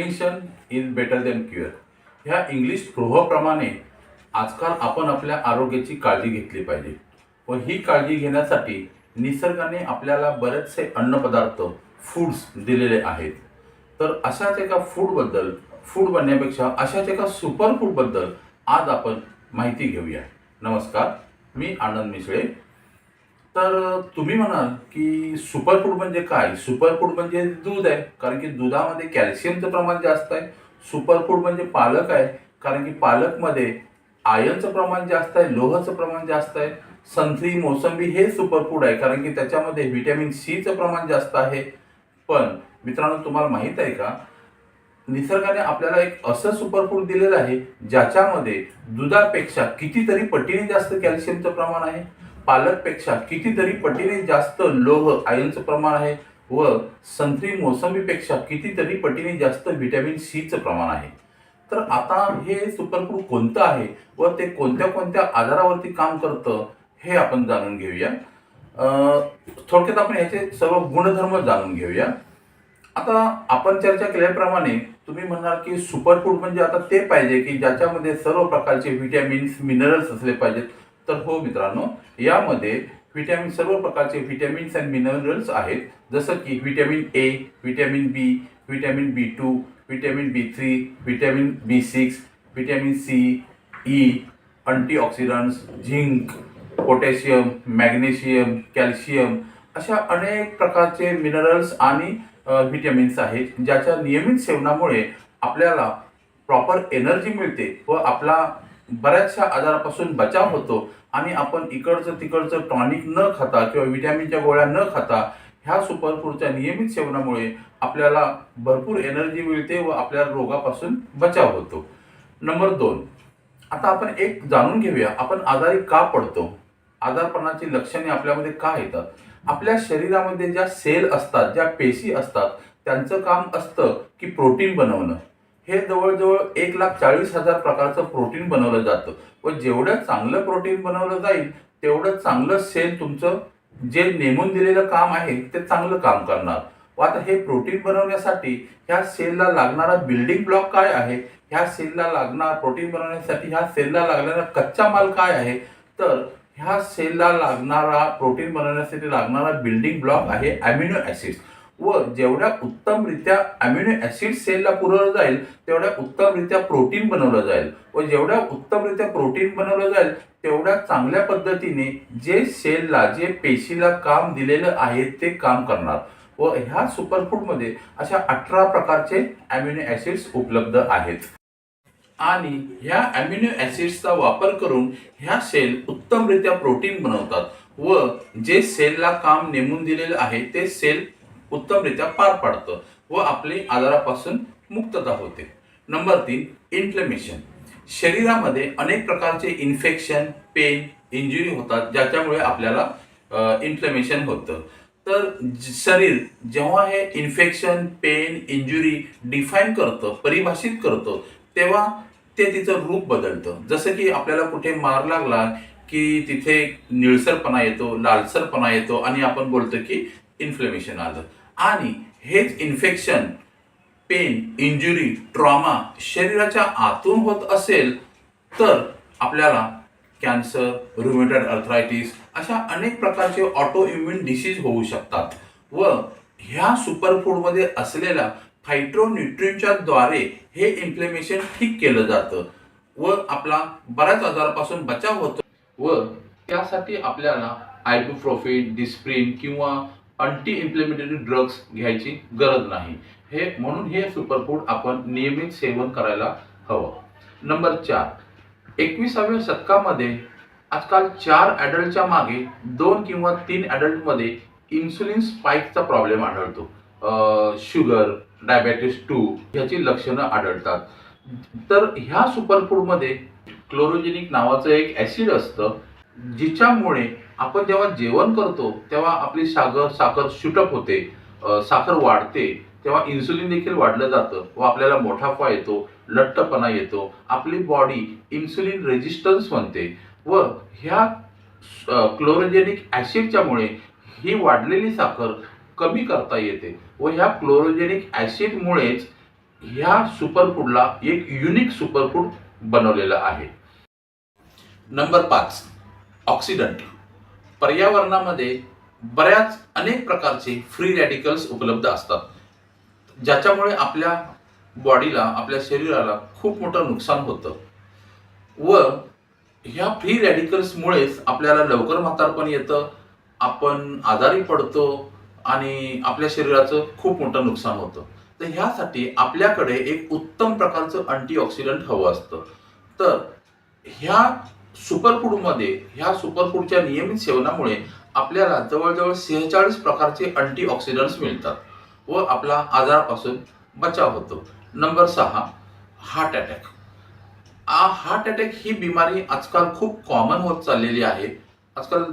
Prevention is better than cure ह्या English प्रोहप्रमाणे आजकाल आपण आपल्या आरोग्याची काळजी घेतली पाहिजे. व ही काळजी घेण्यासाठी निसर्गाने आपल्याला बरेचसे अन्नपदार्थ फूड्स दिलेले आहेत. तर अशाच एका फूडबद्दल फूड बनण्यापेक्षा अशाच एका सुपर फूडबद्दल आज आपण माहिती घेऊया. नमस्कार मी आनंद मिसळे तर तुम्ही म्हणाल की सुपरफूड म्हणजे काय? सुपरफूड म्हणजे दूध आहे. कारण की दुधामध्ये कॅल्शियमचं प्रमाण जास्त आहे. सुपर फूड म्हणजे पालक आहे. कारण की पालकमध्ये आयनचं प्रमाण जास्त आहे लोहचं प्रमाण जास्त आहे. संत्री मोसंबी हे सुपरफूड आहे. कारण की त्याच्यामध्ये व्हिटॅमिन सीचं प्रमाण जास्त आहे. पण मित्रांनो तुम्हाला माहीत आहे का? निसर्गाने आपल्याला एक असं सुपरफूड दिलेलं आहे ज्याच्यामध्ये दुधापेक्षा कितीतरी पटीने जास्त कॅल्शियमचं प्रमाण आहे. पालकपेक्षा कितीतरी पटीने जास्त लोह आयनचं प्रमाण आहे व संत्री मोसंबीपेक्षा कितीतरी पटीने जास्त व्हिटॅमिन सीचं प्रमाण आहे. तर आता हे सुपरफूड कोणतं आहे व ते कोणत्या कोणत्या आजारावरती काम करतं हे आपण जाणून घेऊया. थोडक्यात आपण याचे सर्व गुणधर्म जाणून घेऊया. आता आपण चर्चा केल्याप्रमाणे तुम्ही म्हणणार की सुपरफूड म्हणजे आता ते पाहिजे की ज्याच्यामध्ये सर्व प्रकारचे व्हिटॅमिन्स मिनरल्स असले पाहिजेत. तर हो मित्रांनो यामध्ये व्हिटॅमिन सर्व प्रकारचे व्हिटॅमिन्स अँड मिनरल्स आहेत. जसं की vitamin A vitamin B vitamin B two vitamin B three vitamin B six vitamin C E antioxidants zinc potassium magnesium calcium अशा अनेक प्रकारचे मिनरल्स आणि व्हिटॅमिन्स आहेत ज्याच्या नियमित सेवनामुळे आपल्याला प्रॉपर एनर्जी मिळते व आपला बऱ्याचशा आजारापासून बचाव होतो. आणि आपण इकडचं तिकडचं टॉनिक न खाता किंवा विटॅमिनच्या गोळ्या न खाता ह्या सुपरफूडच्या नियमित सेवनामुळे आपल्याला भरपूर एनर्जी मिळते व आपल्या रोगापासून बचाव होतो. नंबर दोन. आता आपण एक जाणून घेऊया आपण आजारी का पडतो? आजारपणाची लक्षणे आपल्यामध्ये का येतात? आपल्या शरीरामध्ये ज्या सेल असतात ज्या पेशी असतात त्यांचं काम असतं की प्रोटीन बनवणं. हे जवळजवळ एक लाख चाळीस हजार प्रकारचं प्रोटीन बनवलं जातं. व जेवढं चांगलं प्रोटीन बनवलं जाईल तेवढं चांगलं सेल तुमचं जे नेमून दिलेलं काम आहे ते चांगलं काम करणार. व आता हे प्रोटीन बनवण्यासाठी ह्या सेलला लागणारा बिल्डिंग ब्लॉक काय आहे? ह्या सेलला लागणार प्रोटीन बनवण्यासाठी ह्या सेलला लागणारा कच्चा माल काय आहे? तर ह्या सेलला लागणारा प्रोटीन बनवण्यासाठी लागणारा बिल्डिंग ब्लॉक आहे अमिनो ॲसिड्स व जेवढ्या उत्तमरित्या अमिनो ॲसिड सेलला पुरवलं जाईल तेवढ्या उत्तमरित्या प्रोटीन बनवलं जाईल. व जेवढ्या उत्तमरित्या प्रोटीन बनवलं जाईल तेवढ्या चांगल्या पद्धतीने जे सेलला जे पेशीला काम दिलेलं आहे ते काम करणार. व ह्या सुपरफूडमध्ये अशा अठरा प्रकारचे अमिनो ॲसिड्स उपलब्ध आहेत. आणि ह्या अमिनो ॲसिड्सचा वापर करून ह्या सेल उत्तमरित्या प्रोटीन बनवतात. व जे सेलला काम नेमून दिलेलं आहे ते सेल उत्तमरित्या पार पाडतं व आपली आजारापासून मुक्तता होते. नंबर तीन इन्फ्लेमेशन शरीरामध्ये अनेक प्रकारचे इन्फेक्शन पेन इंजुरी होतात ज्याच्यामुळे आपल्याला इन्फ्लेमेशन होतं. तर शरीर जेव्हा हे इन्फेक्शन पेन इंजुरी डिफाईन करतं परिभाषित करतं तेव्हा ते तिचं रूप बदलतं. जसं की आपल्याला कुठे मार लागला की तिथे निळसरपणा येतो लालसरपणा येतो आणि आपण बोलतो की इन्फ्लेमेशन आलं. आणि हेच इन्फेक्शन पेन इंजुरी ट्रॉमा शरीराच्या आतून होत असेल तर आपल्याला कॅन्सर रुमेटेड अर्थरायटिस अशा अनेक प्रकारचे ऑटो इम्युन डिसीज होऊ शकतात. व ह्या सुपरफूडमध्ये असलेल्या फायट्रोन्यूट्रिनच्या द्वारे हे इन्फ्लेमेशन ठीक केलं जातं. व आपला बऱ्याच आजारापासून बचाव होतो. व त्यासाठी आपल्याला आयबुप्रोफिन डिस्प्रिन किंवा अँटी इम्प्लिमेंटरी ड्रग्स घ्यायची गरज नाही. हे म्हणून हे सुपरफूड आपण नियमित सेवन करायला हवं. नंबर चार. एकविसाव्या शतकामध्ये आजकाल चार ॲडल्टच्या मागे दोन किंवा तीन ॲडल्टमध्ये इन्सुलिन स्पाईकचा प्रॉब्लेम आढळतो. शुगर डायबेटीस टू ह्याची लक्षणं आढळतात. तर ह्या सुपरफूडमध्ये क्लोरोजेनिक नावाचं एक ॲसिड असतं जिच्यामुळे आपण जेव्हा जेवण करतो तेव्हा आपली सागर साखर शूटअप होते साखर वाढते तेव्हा इन्सुलिन देखील वाढलं जातं व आपल्याला मोठाफा येतो लठ्ठपणा येतो. आपली बॉडी इन्सुलिन रेजिस्टन्स बनते व ह्या क्लोरोजेनिक ॲसिडच्यामुळे ही वाढलेली साखर कमी करता येते व ह्या क्लोरोजेनिक ॲसिडमुळेच ह्या सुपरफूडला एक युनिक सुपरफूड बनवलेलं आहे. नंबर पाच ऑक्सिडंट पर्यावरणामध्ये बऱ्याच अनेक प्रकारचे फ्री रॅडिकल्स उपलब्ध असतात. ज्याच्यामुळे आपल्या बॉडीला आपल्या शरीराला खूप मोठं नुकसान होतं. व ह्या फ्री रॅडिकल्समुळेच आपल्याला लवकर म्हातारपण येतं आपण आजारी पडतो आणि आपल्या शरीराचं खूप मोठं नुकसान होतं. तर ह्यासाठी आपल्याकडे एक उत्तम प्रकारचं अँटीऑक्सिडंट हवं असतं. तर ह्या सुपरफूडमध्ये ह्या सुपरफूडच्या नियमित सेवनामुळे आपल्याला जवळजवळ सेहेचाळीस प्रकारचे अँटीऑक्सिडंट्स मिळतात व आपला आजारापासून बचाव होतो. नंबर सहा हार्ट अटॅक. हार्ट अटॅक ही बिमारी आजकाल खूप कॉमन होत चाललेली आहे. आजकाल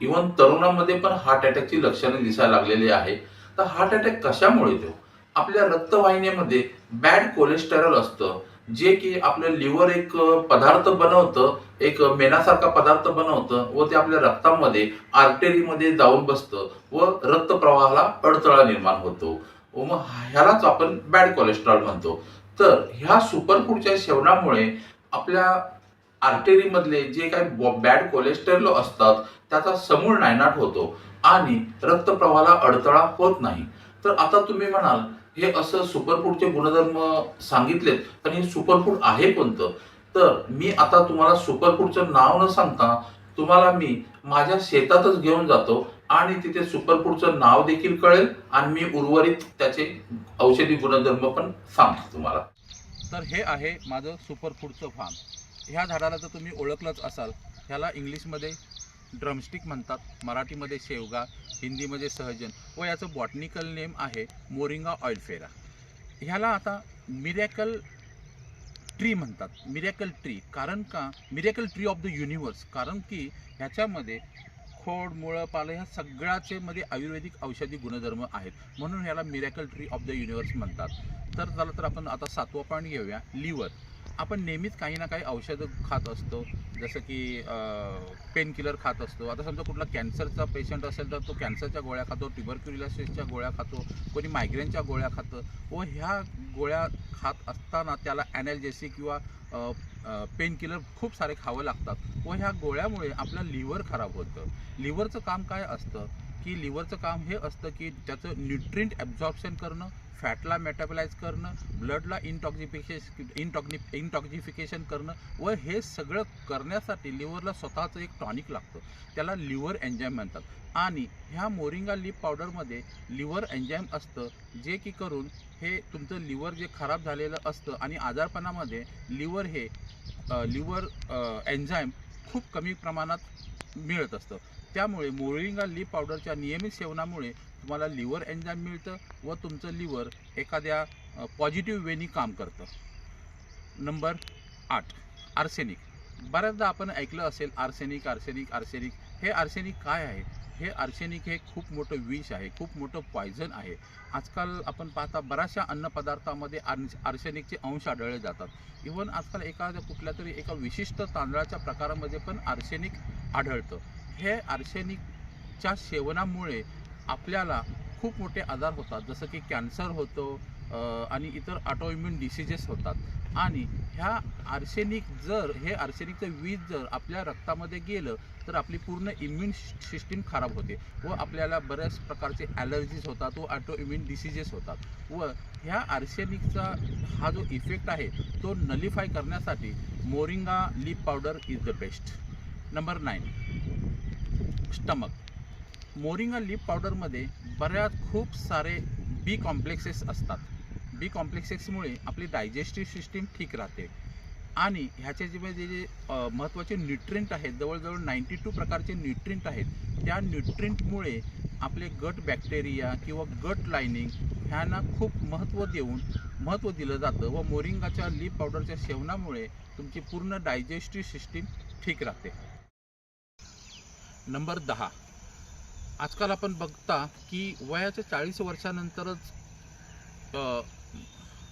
इव्हन तरुणांमध्ये पण हार्ट अटॅकची लक्षणे दिसायला लागलेली आहे. तर हार्ट अटॅक कशामुळे येतो? आपल्या रक्तवाहिन्यामध्ये बॅड कोलेस्टेरॉल असतं जे की आपलं लिव्हर एक पदार्थ बनवतं एक मेणासारखा पदार्थ बनवतं व ते आपल्या रक्तामध्ये आर्टेरीमध्ये जाऊन बसतं व रक्तप्रवाहाला अडथळा निर्माण होतो. व मग ह्यालाच आपण बॅड कोलेस्ट्रॉल म्हणतो. तर ह्या सुपरफूडच्या सेवनामुळे आपल्या आर्टेरीमधले जे काही बॅड कोलेस्ट्रॉल असतात त्याचा समूळ नायनाट होतो आणि रक्तप्रवाहाला अडथळा होत नाही. तर आता तुम्ही म्हणाल हे असं सुपरफूडचे गुणधर्म सांगितलेत पण हे सुपरफूड आहे कोणतं? तर मी आता तुम्हाला सुपरफूडचं नाव न सांगता तुम्हाला मी माझ्या शेतातच घेऊन जातो आणि तिथे सुपरफूडचं नाव देखील कळेल आणि मी उर्वरित त्याचे औषधी गुणधर्म पण सांगतो तुम्हाला. तर हे आहे माझं सुपरफूडचं फार्म ह्या झाडाला तर तुम्ही ओळखलंच असाल ह्याला इंग्लिशमध्ये ड्रमस्टिक म्हणतात. मराठीमध्ये शेवगा हिंदीमध्ये सहजन व याचं बॉटनिकल नेम आहे मोरिंगा ऑइलफेरा ह्याला आता मिरॅकल ट्री म्हणतात. मिरॅकल ट्री कारण का? Miracle tree of the universe कारण की ह्याच्यामध्ये खोड मुळं पालं ह्या सगळ्याचे मध्ये आयुर्वेदिक औषधी गुणधर्म आहेत. म्हणून ह्याला miracle tree of the universe म्हणतात. तर झालं तर आपण आता सातवा पॉईंट घेऊया. लिव्हर आपण नेहमीच काही ना काही औषधं खात असतो. जसं की पेनकिलर खात असतो. आता समजा कुठला कॅन्सरचा पेशंट असेल तर तो कॅन्सरच्या गोळ्या खातो ट्युबरक्युलिसिसच्या गोळ्या खातो कोणी मायग्रेनच्या गोळ्या खातं. व ह्या गोळ्या खात असताना त्याला ॲनॅल्जेसिक किंवा पेनकिलर खूप सारे खावं लागतात. व ह्या गोळ्यामुळे आपलं लिव्हर खराब होतं. लिव्हरचं काम काय असतं? की लिव्हरचं काम हे असतं की त्याचं न्यूट्रिंट ॲब्झॉर्प्शन करणं फॅटला मेटाबलाइज करणं ब्लडला इनटॉक्झिफिकेशन इनटॉक्नि इनटॉक्झिफिकेशन करणं व हे सगळं करण्यासाठी लिव्हरला स्वतःचं एक टॉनिक लागतं. त्याला लिव्हर एन्झाईम म्हणतात. आणि ह्या मोरिंगा लीप पावडरमध्ये लिव्हर एन्झाईम असतं जे की करून हे तुमचं लिव्हर जे खराब झालेलं असतं आणि आजारपणामध्ये लिव्हर हे लिव्हर एन्झाईम खूप कमी प्रमाणात मिळत असतं. त्यामुळे मोरिंगा लीप पावडरच्या नियमित सेवनामुळे तुम्हाला लिव्हर एन्झाईम मिळतं व तुमचं लिव्हर एखाद्या पॉझिटिव्ह वेनी काम करतं. नंबर आठ आर्सेनिक. बऱ्याचदा आपण ऐकलं असेल आर्सेनिक आर्सेनिक आर्सेनिक. हे आर्सेनिक काय आहे? हे आर्सेनिक हे खूप मोठं विष आहे खूप मोठं पॉयझन आहे. आजकाल आपण पाहता बऱ्याचशा अन्नपदार्थामध्ये आर्स आर्सेनिकचे अंश आढळले जातात. इवन आजकाल एखाद्या कुठल्या तरी एका विशिष्ट तांदळाच्या प्रकारामध्ये पण आर्सेनिक आढळतं. हे आर्सेनिकच्या सेवनामुळे आपल्याला खूप मोठे आजार होतात. जसं की कॅन्सर होतो आणि इतर ऑटोइम्युन डिसिजेस होतात. आणि ह्या आर्सेनिक जर हे आर्सेनिकचं वीज जर आपल्या रक्तामध्ये गेलं तर आपली पूर्ण इम्युन सिस्टीम खराब होते व आपल्याला बऱ्याच प्रकारचे ॲलर्जीज होतात व ऑटो इम्युन डिसिजेस होतात व ह्या आर्सेनिकचा हा जो इफेक्ट आहे तो नलिफाय करण्यासाठी moringa leaf powder is the best. Number nine stomach. Moringa leaf पावडरमध्ये बऱ्याच खूप सारे बी कॉम्प्लेक्सेस असतात. बी कॉम्प्लेक्सेसमुळे आपली डायजेस्टिव्ह सिस्टीम ठीक राहते. आणि ह्याच्या जे म्हणजे जे महत्त्वाचे न्यूट्रिंट आहेत जवळजवळ नाईंटी टू प्रकारचे न्यूट्रिंट आहेत त्या न्यूट्रिंटमुळे आपले गट बॅक्टेरिया किंवा गट लायनिंग ह्यांना खूप महत्त्व देऊन महत्त्व दिलं जातं व मोरिंगाच्या लीप पावडरच्या सेवनामुळे तुमची पूर्ण डायजेस्टिव्ह सिस्टीम ठीक राहते. नंबर दहा. आजकाल आपण बघता की वयाच्या चाळीस वर्षानंतरच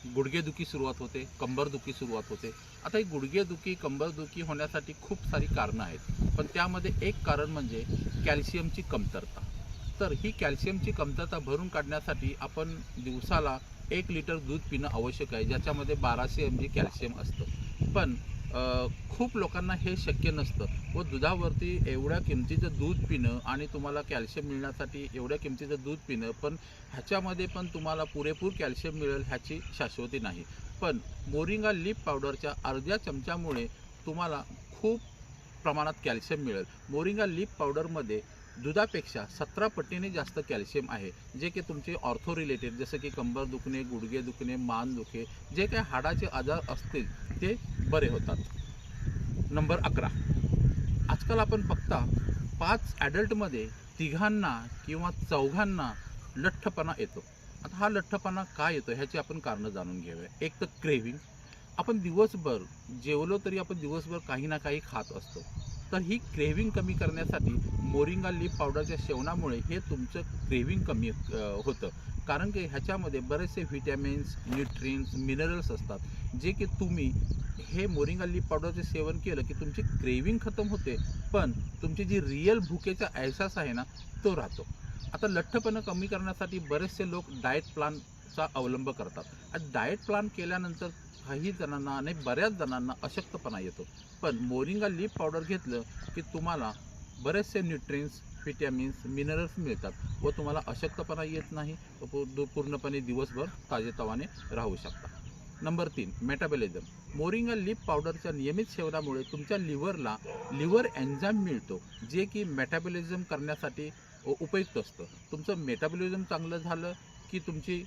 गुडघेदुखी सुरुवात होते कंबरदुखी सुरुवात होते. आता ही गुडघेदुखी कंबरदुखी होण्यासाठी खूप सारी कारणं आहेत. पण त्यामध्ये एक कारण म्हणजे कॅल्शियमची कमतरता. तर ही कॅल्शियमची कमतरता भरून काढण्यासाठी आपण दिवसाला एक लिटर दूध पिणं आवश्यक आहे ज्याच्यामध्ये बाराशे एम जी कॅल्शियम असतं. पण खूप लोकांना हे शक्य नसतं. व दुधावरती एवढ्या किमतीचं दूध पिणं आणि तुम्हाला कॅल्शियम मिळण्यासाठी एवढ्या किमतीचं दूध पिणं पण ह्याच्यामध्ये पण तुम्हाला पुरेपूर कॅल्शियम मिळेल ह्याची शाश्वती नाही. पण मोरिंगा लीप पावडरच्या अर्ध्या चमच्यामुळे तुम्हाला खूप प्रमाणात कॅल्शियम मिळेल. मोरिंगा लीप पावडरमध्ये दुधापेक्षा सतरा पटीने जास्त कॅल्शियम आहे जे की तुमचे ऑर्थो रिलेटेड जसं की कंबर दुखणे गुडघे दुखणे मान दुखे जे काही हाडाचे आजार असतील ते बरे होतात. नंबर अकरा. आजकाल आपण बघता पाच ॲडल्टमध्ये तिघांना किंवा चौघांना लठ्ठपणा येतो. आता हा लठ्ठपणा का येतो ह्याची आपण कारणं जाणून घेऊया. एक तर क्रेविंग आपण दिवसभर जेवलो तरी आपण दिवसभर काही ना काही खात असतो. तर ही क्रेविंग कमी करण्यासाठी मोरिंगा लीफ पावडरच्या सेवनामुळे हे तुमचं क्रेविंग कमी होतं. कारण की ह्याच्यामध्ये बरेचसे व्हिटॅमिन्स न्यूट्रिन्स मिनरल्स असतात. जे की तुम्ही हे मोरिंगा लीफ पावडरचे सेवन केलं की तुमची क्रेविंग खतम होते पण तुमची जी रिअल भुकेचा एहसास आहे ना तो राहतो. आता लठ्ठपणा कमी करण्यासाठी बरेचसे लोक डाएट चा अवलंब करतात. आणि डाएट प्लॅन केल्यानंतर काही जणांना आणि बऱ्याच जणांना अशक्तपणा येतो. पण मोरिंगा लीफ पावडर घेतलं की तुम्हाला बरेचसे न्यूट्रिन्स व्हिटॅमिन्स मिनरल्स मिळतात व तुम्हाला अशक्तपणा येत नाही व पूर्णपणे दिवसभर ताजेतवाने राहू शकता. नंबर तीन मेटाबॉलिझम मोरिंगा लीप पावडरच्या नियमित सेवनामुळे तुमच्या लिव्हरला लिव्हर एन्झाईम मिळतो जे की मेटाबॉलिझम करण्यासाठी उपयुक्त असतं. तुमचं मेटाबॉलिझम चांगलं झालं की तुमची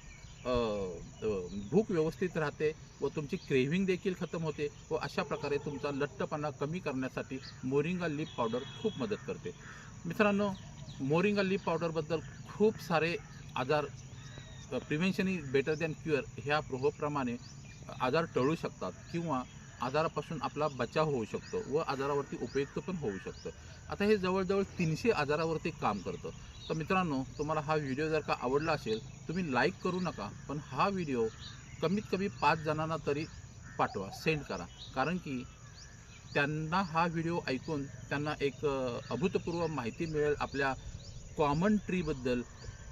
भूक व्यवस्थित राहते व तुमची क्रेव्हिंग देखील खतम होते व अशा प्रकारे तुमचा लठ्ठपणा कमी करण्यासाठी मोरिंगा लीप पावडर खूप मदत करते. मित्रांनो मोरिंगा लीप पावडरबद्दल खूप सारे आजार prevention is better than cure ह्या प्रमाणे आजार टळू शकतात किंवा आजारापासून आपला बचाव होऊ शकतो व आजारावरती उपयुक्त पण होऊ शकतं. आता हे जवळजवळ तीनशे आजारावरती काम करतं. तर मित्रांनो तुम्हाला हा व्हिडिओ जर का आवडला असेल तुम्ही लाईक करू नका पण हा व्हिडिओ कमीत कमी पाच जणांना तरी पाठवा सेंड करा. कारण की त्यांना हा व्हिडिओ ऐकून त्यांना एक अभूतपूर्व माहिती मिळेल आपल्या कॉमन ट्रीबद्दल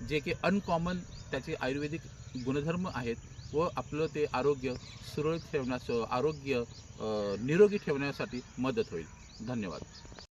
जे की अनकॉमन त्याचे आयुर्वेदिक गुणधर्म आहेत. व आपलं ते आरोग्य सुरळीत ठेवण्यास आरोग्य निरोगी ठेवण्यासाठी मदत होईल. धन्यवाद.